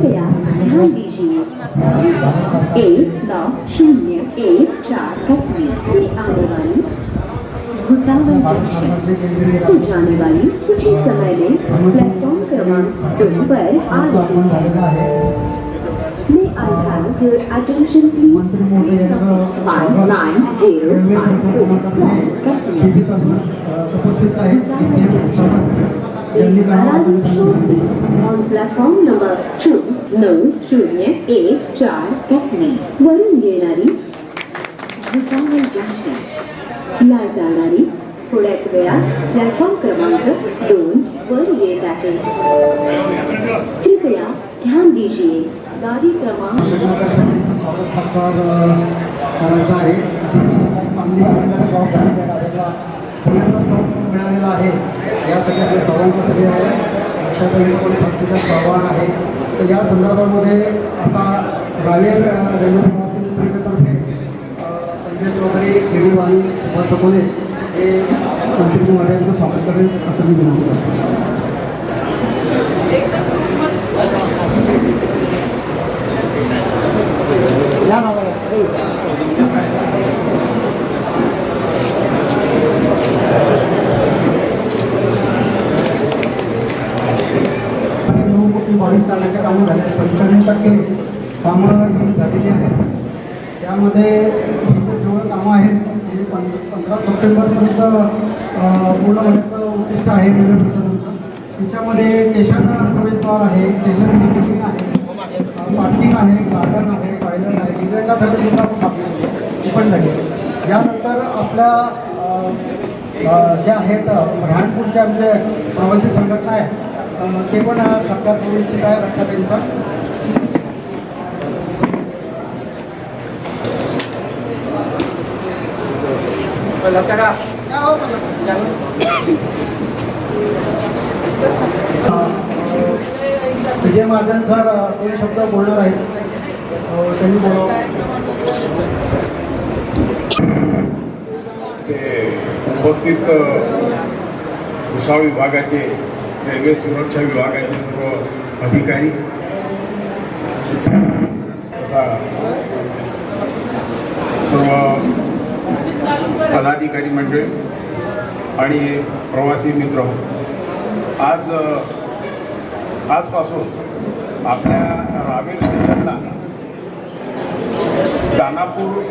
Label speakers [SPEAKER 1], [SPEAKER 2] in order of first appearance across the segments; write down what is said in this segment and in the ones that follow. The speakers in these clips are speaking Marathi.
[SPEAKER 1] कृपया ध्यान दीजिए। एक नौ शून्य एक चार पच्चीस से आने वाली भुसावल को जाने वाली कुछ ही समय में प्लेटफॉर्म क्रमांक दो पर आ रही है May I have your attention please? Five nine zero five four platform
[SPEAKER 2] number आहेत
[SPEAKER 1] नऊ शून्य एक चार कटनी वरून येणारी ला जाणारी थोड्याच वेळात प्लॅटफॉर्म क्रमांक दोन वर येत आहे कृपया ध्यान दीजिए गाडी क्रमांक
[SPEAKER 2] मिळालेला आहे. या सगळ्या जॉब सगळे आहे लक्षात येईल भक्तीचं प्रत्येकाचं आव्हान आहे. तर या संदर्भामध्ये आता ग्रामीण रेल्वे प्रवासी मित्रतर्फे संजय चौधरी केडीवाणी उपासकोले हे मंत्री महाराजांचं स्वागत करेल असं मी विनंती करतो या नावाला नऊ कोटी बावीस लाखाच्या कामं झाले पंच्याण्णव टक्के कामं ही झालेली आहेत त्यामध्ये ही जे सर्व कामं आहेत ते पं पंधरा सप्टेंबरपर्यंत अं, पूर्ण उद्दिष्ट आहे त्याच्यामध्ये स्टेशन प्रवेशद्वार आहे स्टेशन बिल्डिंग आहे पार्किंग आहे गार्डन आहे टॉयलेट आहे दिव्यांगासाठी सुद्धा स्थापना ती पण लागेल यानंतर आपल्या ज्या आहेत राहणपूरच्या म्हणजे प्रवासी संघटना आहे अं, ते पण सरकार करू इच्छित आहे लक्षात येईल का? विजय महाजन सर दोन शब्द बोलणार आहेत त्यांनी बोलावं.
[SPEAKER 3] उपस्थित भुसाळ विभागाचे रेल्वे सुरक्षा विभागाचे सर्व अधिकारी तथा सर्व पदाधिकारी मंडळी आणि प्रवासी मित्र. आज आजपासून आपल्या रावेर स्टेशनला दानापूर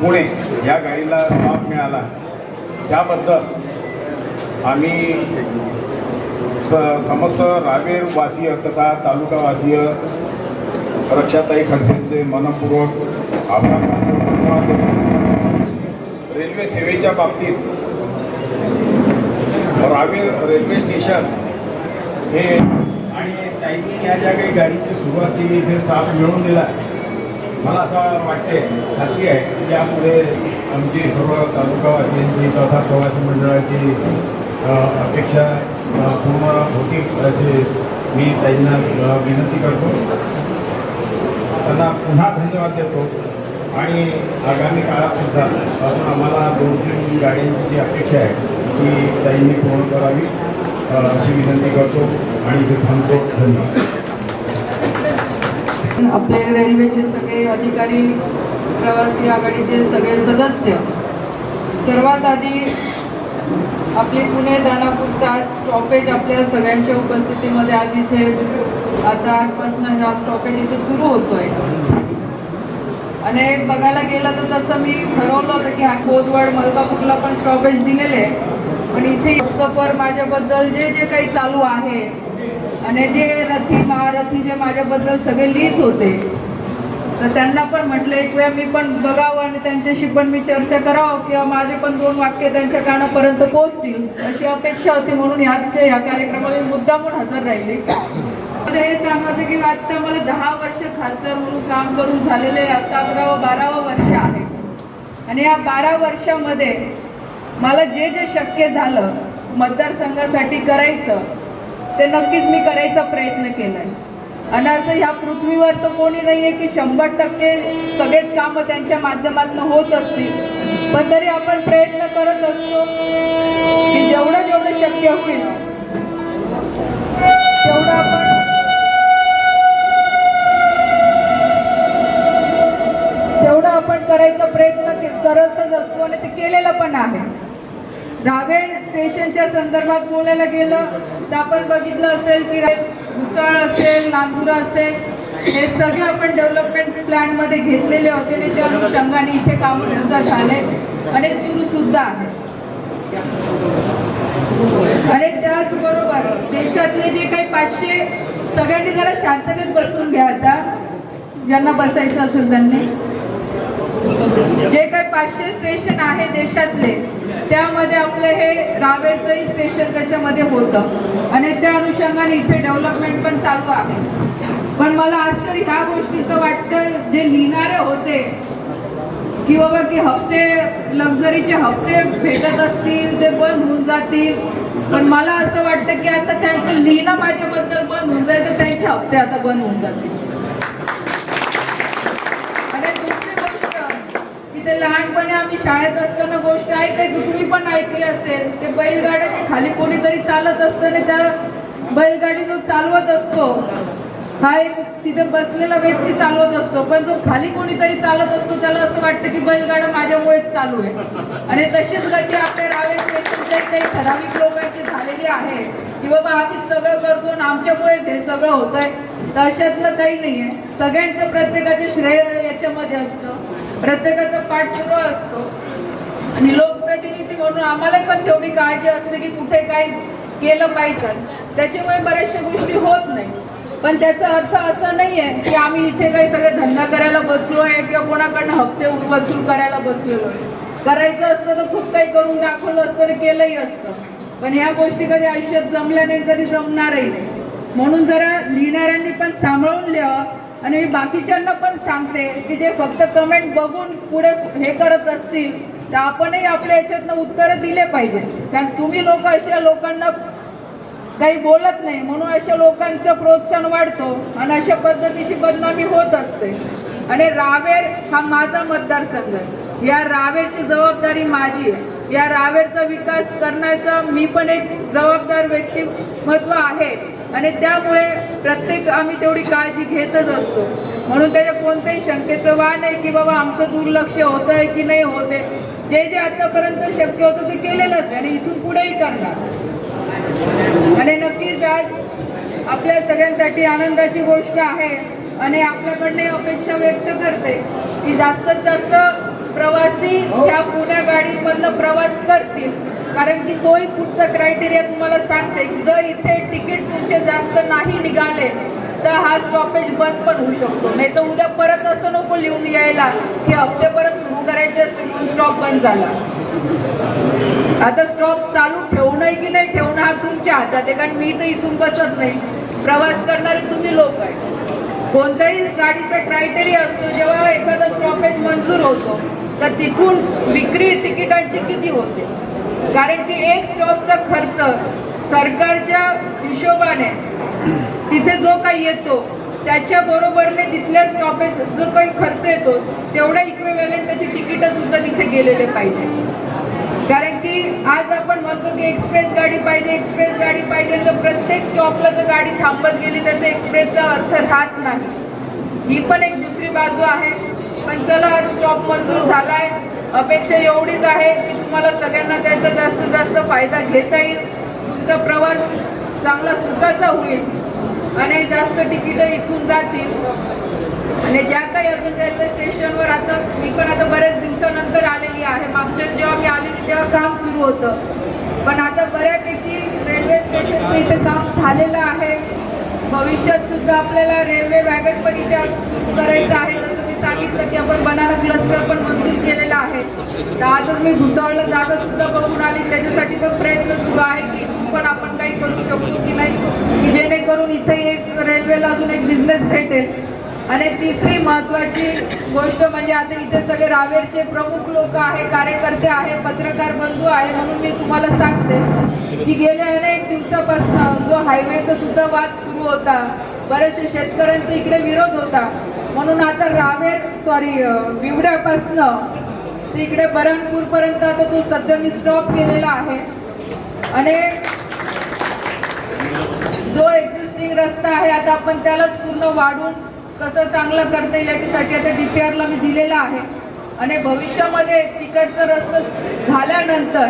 [SPEAKER 3] पुणे या गाडीला स्टॉप मिळाला. त्याबद्दल आम्ही स समस्त रावेरवासीय तथा तालुकावासीय रक्षाताई खडसेंचे मनपूर्वक आभार मानतो. धन्यवाद. रेल्वे सेवेच्या बाबतीत रावेर रेल्वे स्टेशन हे आणि त्यांनी या ज्या काही गाडीची सुरुवात केली इथे स्टाफ मिळवून दिला मला असं वाटते खात्री आहे की यापुढे आमची सर्व तालुकावासियांची तथा प्रवासी मंडळाची अपेक्षा पूर्ण होती असे मी त्यांना विनंती करतो. त्यांना पुन्हा धन्यवाद देतो. आणि आगामी काळात सुद्धा अजून आम्हाला दोन तीन गाड्यांची जी अपेक्षा आहे ती त्यांनी पूर्ण करावी. अशी विनंती करतो आणि ते थांबतो. धन्यवाद.
[SPEAKER 4] आपले रेल्वेचे सगळे अधिकारी प्रवासी आघाडीचे सगळे सदस्य सर्वात आधी आपली पुणे दानापूरचा आज स्टॉपेज आपल्या सगळ्यांच्या उपस्थितीमध्ये आज इथे आता आजपासून हा स्टॉपेज इथे सुरू होतोय. आणि बघायला गेलं तर तसं मी ठरवलं होतं की हा कोदवड मलकापूरला पण स्टॉपेज दिलेले आहे. पण इथे व्हॉट्सअपवर माझ्याबद्दल जे जे काही चालू आहे आणि जे रथी महारथी जे माझ्याबद्दल सगळे लिहित होते तर त्यांना पण म्हटलं एक वेळा मी पण बघावं आणि त्यांच्याशी पण मी चर्चा करावं किंवा माझे पण दोन वाक्य त्यांच्या कानापर्यंत पोहोचतील अशी अपेक्षा होती म्हणून ह्याच्या ह्या कार्यक्रमाला मुद्दा मुद्दामून हजर राहिली. मला हे सांगायचं की आता मला दहा वर्ष खासदार म्हणून काम करून झालेले आता अकरावं बारावं वर्ष आहे. आणि या बारा वर्षामध्ये मला जे जे शक्य झालं मतदारसंघासाठी करायचं ते नक्कीच मी करायचा प्रयत्न केलाय. आणि असं ह्या पृथ्वीवर तर कोणी नाहीये की शंभर टक्के सगळेच कामं त्यांच्या माध्यमातून होत असतील. पण तरी आपण प्रयत्न करत असतो की जेवढं जेवढं शक्य होईल तेवढं आपण तेवढं आपण करायचा प्रयत्न करतच असतो आणि ते केलेलं पण आहे. रावेण स्टेशनच्या संदर्भात बोलायला गेलं तर आपण बघितलं असेल की मुसळ असेल नांदुरा असेल हे सगळे आपण डेव्हलपमेंट प्लॅनमध्ये घेतलेले होते आणि त्या अनुषंगाने इथे कामं सुद्धा झाले आणि सुरूसुद्धा आहे. आणि त्याचबरोबर देशातले जे काही पाचशे सगळ्यांनी जरा शांततेत बसून घ्या आता. ज्यांना बसायचं असेल त्यांनी. जे काही पाचशे स्टेशन आहे देशातले त्यामध्ये आपलं हे रावेरचंही स्टेशन त्याच्यामध्ये होतं. आणि त्या अनुषंगाने इथे डेव्हलपमेंट पण चालू आहे. पण मला आश्चर्य ह्या गोष्टीचं वाटतं जे लिहिणारे होते की बाबा की हप्ते लक्झरीचे हप्ते भेटत असतील ते बंद होऊन जातील. पण मला असं वाटतं की आता त्यांचं लिहिणं माझ्याबद्दल बंद होऊन जाईल तर त्यांचे हप्ते आता बंद होऊन जातील. ते लहानपणी आम्ही शाळेत असताना गोष्ट ऐकायचो तुम्ही पण ऐकली असेल. ते बैलगाड्याच्या खाली कोणीतरी चालत असताना त्या बैलगाडी जो चालवत असतो हा एक तिथे बसलेला व्यक्ती चालवत असतो. पण जो खाली कोणीतरी चालत असतो त्याला असं वाटतं की बैलगाडा माझ्यामुळेच चालू आहे. आणि तशीच गती आपल्या रावे स्टेशनच्या काही ठराविक लोकांची झालेली आहे की बाबा आम्ही सगळं करतो आणि आमच्यामुळेच हे सगळं होत आहे तर अशातलं काही नाही आहे सगळ्यांचं प्रत्येकाचे श्रेय याच्यामध्ये असतं. प्रत्येकाचा पाठपुरावा असतो. आणि लोकप्रतिनिधी म्हणून आम्हाला पण तेवढी काळजी असते की कुठे काय केलं पाहिजे. त्याच्यामुळे बऱ्याचशा गोष्टी होत नाही. पण त्याचा अर्थ असा नाही आहे की आम्ही इथे काही सगळे धंदा करायला बसलो आहे किंवा कोणाकडनं हप्ते वसूल करायला बसलेलो आहे. करायचं असतं तर खूप काही करून दाखवलं असतं तर केलंही असतं. पण ह्या गोष्टी कधी आयुष्यात जमल्या नाही कधी जमणारही नाही. म्हणून जरा लिहिणाऱ्यांनी पण सांभाळून लिहावं. आणि मी बाकीच्यांना पण सांगते की जे फक्त कमेंट बघून पुढे हे करत असतील तर आपणही आपल्या याच्यातनं उत्तरं दिले पाहिजे. कारण तुम्ही लोक अशा लोकांना काही बोलत नाही म्हणून अशा लोकांचं प्रोत्साहन वाढतो आणि अशा पद्धतीची बदनामी होत असते. आणि रावेर हा माझा मतदारसंघ आहे. या रावेरची जबाबदारी माझी आहे. या रावेरचा विकास करण्याचा मी पण एक जबाबदार व्यक्तिमत्व आहे. आणि त्यामुळे प्रत्येक आम्ही तेवढी काळजी घेतच असतो. म्हणून त्याच्या कोणत्याही शंकेचं वाण आहे की बाबा आमचं दुर्लक्ष होत आहे की नाही होत आहे जे जे आतापर्यंत शक्य होतं ते केलेलंच आहे आणि इथून पुढेही करणार. आणि नक्कीच आज आपल्या सगळ्यांसाठी आनंदाची गोष्ट आहे आणि आपल्याकडनं अपेक्षा व्यक्त करते की जास्तीत जास्त प्रवासी ह्या पुण्या गाडीमधनं प्रवास करतील. कारण की तोही पुढचा क्रायटेरिया तुम्हाला सांगते जर इथे तिकीट तुमचे जास्त नाही निघाले तर हा स्टॉपेज बंद पण होऊ शकतो. नाही तर उद्या परत असं नको लिहून यायला की हप्ते परत सुरू करायचे असते म्हणून स्टॉप बंद झाला. आता स्टॉप चालू ठेवणं की नाही ठेवणं हा तुमच्या हातात आहे. कारण मी तर इथून बसत नाही. प्रवास करणारे तुम्ही लोक आहे कोणत्याही गाडीचा क्रायटेरिया असतो जेव्हा एखादा स्टॉपेज मंजूर होतो तर तिथून विक्री तिकिटांची किती होते? कारण की एक स्टॉपचा खर्च सरकारच्या हिशोबाने तिथे जो काही येतो त्याच्या बरोबरने तिथल्या स्टॉपेज जो काही खर्च येतो तेवढा इक्विव्हॅलेंट त्याची तिकीटं सुद्धा तिथे गेलेले पाहिजे. कारण की आज आपण म्हणतो की एक्सप्रेस गाडी पाहिजे एक्सप्रेस गाडी पाहिजे तर प्रत्येक स्टॉपला जर गाडी थांबत गेली त्याचा एक्सप्रेसचा अर्थ राहत नाही. ही पण एक दुसरी बाजू आहे. पण चला आज स्टॉप मंजूर झाला आहे अपेक्षा एवढीच आहे की तुम्हाला सगळ्यांना त्याचा जास्तीत जास्त फायदा घेता येईल. तुमचा प्रवास चांगला सुखाचा होईल. आणि जास्त तिकीटं इथून जातील. आणि ज्या काही अजून रेल्वे स्टेशनवर आता मी पण आता बऱ्याच दिवसानंतर आलेली आहे. मागच्या जेव्हा मी आली होती तेव्हा काम सुरू होतं. पण आता बऱ्यापैकी रेल्वे स्टेशनचं इथे काम झालेलं आहे. भविष्यात सुद्धा आपल्याला रेल्वे वॅगन पण इथे अजून सुरू करायचं आहे जसं सांगितलं की आपण बनाना क्लस्टर पण मंजूर केलेला आहे. तर आजच मी भुसावळला जागा सुद्धा बघून आली. त्याच्यासाठी पण प्रयत्न सुरू आहे की पण आपण काही करू शकतो की नाही की जेणेकरून इथे एक रेल्वेला अजून एक बिझनेस भेटेल. आणि तिसरी महत्वाची गोष्ट म्हणजे आता इथे सगळे रावेरचे प्रमुख लोक आहे कार्यकर्ते आहे पत्रकार बंधू आहे म्हणून मी तुम्हाला सांगते की गेल्या अनेक दिवसापासून जो हायवेचा सुद्धा वाद सुरू होता बऱ्याचशा शेतकऱ्यांचा इकडे विरोध होता. म्हणून आता रावेर सॉरी विवऱ्यापासनं ते इकडे बरणपूरपर्यंत आता तो सध्या मी स्टॉप केलेला आहे. आणि जो एक्झिस्टिंग रस्ता आहे आता आपण त्यालाच पूर्ण वाढून कसं चांगलं करता येईल याच्यासाठी आता डीपीआरला मी दिलेला आहे. आणि भविष्यामध्ये तिकडचं रस्ता झाल्यानंतर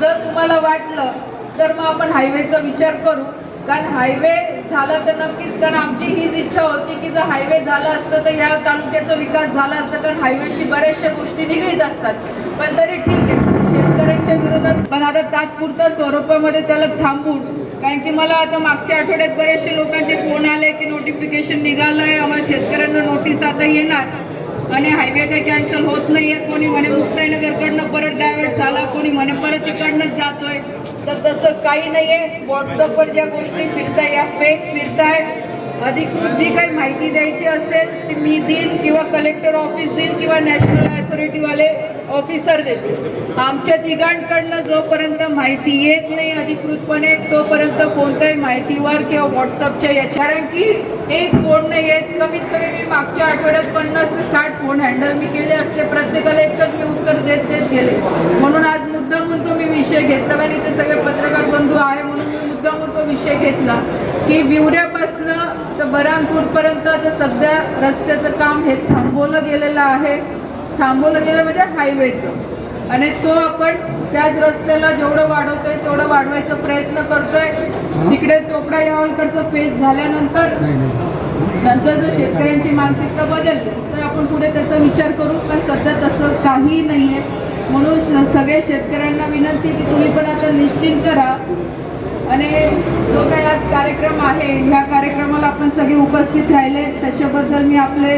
[SPEAKER 4] जर तुम्हाला वाटलं तर मग आपण हायवेचा विचार करू. कारण हायवे झाला तर नक्कीच कारण आमची हीच इच्छा होती की जर हायवे झाला असतं तर ह्या तालुक्याचा विकास झाला असता कारण हायवेशी बऱ्याचशा गोष्टी निगडीत असतात. पण तरी ठीक आहे शेतकऱ्यांच्या विरोधात पण आता तात्पुरत्या स्वरूपामध्ये त्याला थांबून कारण की मला आता मागच्या आठवड्यात बरेचसे लोकांचे फोन आले की नोटिफिकेशन निघालंय आम्हाला शेतकऱ्यांना नोटीस आता येणार. आणि हायवे काही कॅन्सल होत नाहीये. कोणी म्हणे मुक्ताईनगरकडनं परत डायव्हर्ट झाला कोणी म्हणे परत इकडनंच जातोय. तर तसं काही नाहीये. व्हॉट्सअपवर ज्या गोष्टी फिरताय या फेक फिरताय अधिकृत जी काही माहिती द्यायची असेल ती मी देईल किंवा कलेक्टर ऑफिस देईल किंवा नॅशनल अथॉरिटीवाले ऑफिसर देते. आमच्या तिघांकडनं जोपर्यंत माहिती येत नाही अधिकृतपणे तोपर्यंत कोणत्याही माहितीवर किंवा व्हॉट्सअपच्या याच्या कारण की एक फोन नाही येत. कमीत कमी मी मागच्या आठवड्यात पन्नास ते साठ फोन हँडल मी केले असते प्रत्येकाला एकच मी उत्तर देत देत गेले. म्हणून आज मुद्दामून तो मी विषय घेतला आणि ते सगळे पत्रकार बंधू आहे म्हणून मी मुद्दामून तो विषय घेतला. की विवऱ्यापासनं तर बरामपूरपर्यंत आता सध्या रस्त्याचं काम हे थांबवलं गेलेलं आहे. थांबवलं गेलं म्हणजे हायवेचं आणि तो आपण त्याच रस्त्याला जेवढं वाढवतोय तेवढं वाढवायचा प्रयत्न करतोय. तिकडे चोपडा यावलकडचं फेस झाल्यानंतर नंतर जर शेतकऱ्यांची मानसिकता बदलली तर आपण पुढे त्याचा विचार करू. पण सध्या तसं काही नाही आहे म्हणून सगळ्या शेतकऱ्यांना विनंती की तुम्ही पण आता निश्चिंत राहा. आणि जो काही आज कार्यक्रम आहे ह्या कार्यक्रमाला आपण सगळे उपस्थित राहिले. त्याच्याबद्दल मी आपले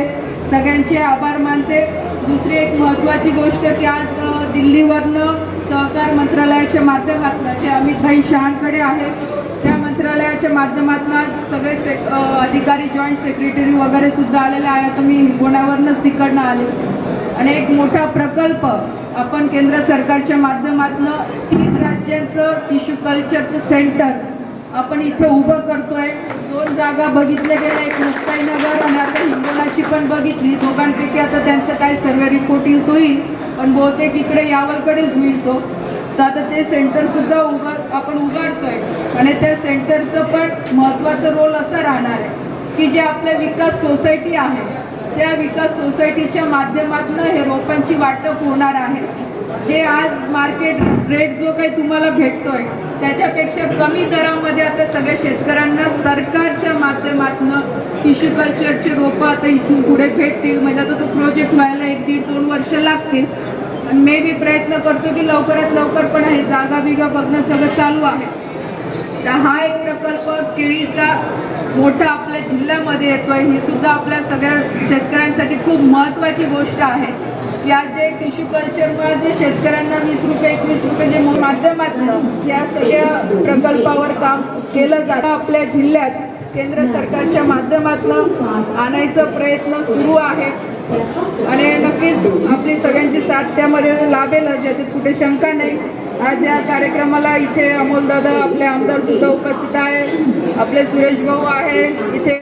[SPEAKER 4] सगळ्यांचे आभार मानते. दुसरी एक महत्त्वाची गोष्ट की आज दिल्लीवरनं सहकार मंत्रालयाच्या माध्यमातून जे म्हणजे अमितभाई शहांकडे आहे. त्या मंत्रालयाच्या माध्यमातून आज सगळे से अधिकारी जॉईंट सेक्रेटरी वगैरे सुद्धा आलेले आहे. आता मी हिंगोण्यावरनंच तिकडनं आले. आणि एक मोठा प्रकल्प आपण केंद्र सरकारच्या माध्यमातून तीन राज्यांचं टिश्यू कल्चरचं सेंटर आपण इथे उभं करतोय. जागा बघितल्या गेल्या एक मुक्ताईनगर आणि आता हिंगोलाची पण बघितली. दोघांपैकी आता त्यांचं काय सर्व रिपोर्ट येत होईल. पण बहुतेक इकडे यावरकडेच होईल तो. तर आता ते सेंटरसुद्धा उघड आपण उघडतोय. आणि त्या सेंटरचं पण महत्त्वाचं रोल असा राहणार आहे. की जे आपल्या विकास सोसायटी आहे. त्या विकास सोसायटीच्या माध्यमातून हे रोपांची वाटप होणार आहे. जे आज मार्केट रेट जो काही तुम्हाला भेटतोय त्याच्यापेक्षा कमी दरामध्ये आता सगळ्या शेतकऱ्यांना सरकारच्या माध्यमातून टिश्यू कल्चरचे रोपं आता इथून पुढे भेटतील. म्हणजे आता तो प्रोजेक्ट व्हायला एक दीड दोन वर्ष लागतील. आणि मे बी प्रयत्न करतो की लवकरात लवकर पण हे जागा बिगा बघणं सगळं चालू आहे. तर हा एक प्रकल्प केळीचा मोठा आपल्या जिल्ह्यामध्ये येतोय. ही सुद्धा आपल्या सगळ्या शेतकऱ्यांसाठी खूप महत्त्वाची गोष्ट आहे. या जे टिश्यू कल्चरमुळे जे शेतकऱ्यांना वीस रुपये एकवीस रुपये जे माध्यमातनं या सगळ्या प्रकल्पावर काम केलं जातं. आपल्या जिल्ह्यात केंद्र सरकारच्या माध्यमातनं आणायचा प्रयत्न सुरू आहे. आणि नक्कीच आपली सगळ्यांची साथ त्यामध्ये लाभेलच याच्यात कुठे शंका नाही. आज या कार्यक्रमाला इथे अमोलदादा आपले आमदार सुद्धा उपस्थित आहे. आपले सुरेश भाऊ आहे. इथे